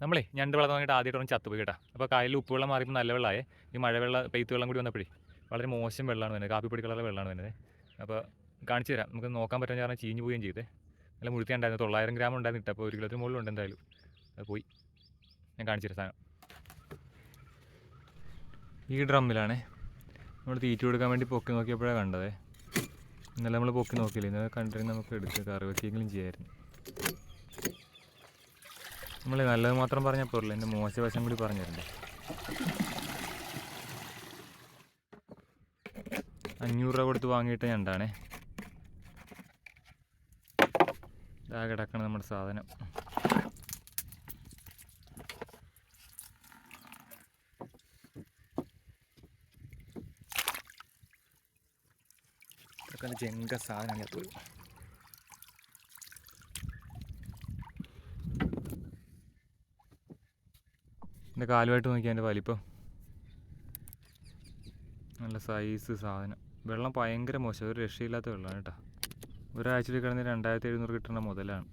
നമ്മളേ ഞണ്ട് വെള്ളം തുടങ്ങിയിട്ട് ആദ്യമായിട്ട് ചത്തുപോയി കേട്ടോ. അപ്പോൾ കായലിൽ ഉപ്പുവെള്ളം മാറിയപ്പോൾ നല്ല വെള്ളമായി. ഈ മഴവെള്ളം പെയ്ത്ത് വെള്ളം കൂടി വന്നപ്പോഴേ വളരെ മോശം വെള്ളമാണ് വരുന്നത്. കാപ്പിപ്പൊടി കളറിലെ വെള്ളമാണ് വരുന്നത്. അപ്പോൾ കാണിച്ചു തരാം. നമുക്ക് നോക്കാൻ പറ്റുന്ന കാരണം ചീഞ്ഞു പോവുകയും ചെയ്തേ. നല്ല മുഴുത്തി ഉണ്ടായിരുന്നു തൊള്ളായിരം ഗ്രാം ഉണ്ടായിരുന്നു ഇട്ടപ്പോൾ ഒരു കിലോത്തിന് മുകളിലുണ്ട് എന്തായാലും. അത് പോയി. ഞാൻ കാണിച്ചു തരാം സാധനം. ഈ ഡ്രമ്മിലാണേ നമ്മൾ തീറ്റ കൊടുക്കാൻ വേണ്ടി പൊക്കി നോക്കിയപ്പോഴാണ് കണ്ടത്. ഇന്നലെ നമ്മൾ പൊക്കി നോക്കിയില്ല. ഇന്നലെ കണ്ടിരുന്ന് നമുക്ക് എടുത്ത് കറി വെക്കെങ്കിലും ചെയ്യാമായിരുന്നു നമ്മൾ നല്ലത് മാത്രം പറഞ്ഞാൽ പോരല്ലോ. എന്റെ മോശവശം കൂടി പറഞ്ഞു അഞ്ഞൂറ് രൂപ കൊടുത്ത് വാങ്ങിയിട്ട് ഞണ്ടാണേ ഇതാ കിടക്കണം നമ്മുടെ സാധനം. ചെങ്ക സാധനം പോയി എന്റെ കാലുമായിട്ട് നോക്കിയാൽ അതിന്റെ വലിപ്പം. നല്ല സൈസ് സാധനം. വെള്ളം ഭയങ്കര മോശം. ഒരു രക്ഷയില്ലാത്ത വെള്ളമാണ് കേട്ടോ. ഒരാഴ്ചയിൽ കിടന്ന് രണ്ടായിരത്തി എഴുന്നൂറ് കിട്ടുന്ന മുതലാണ്.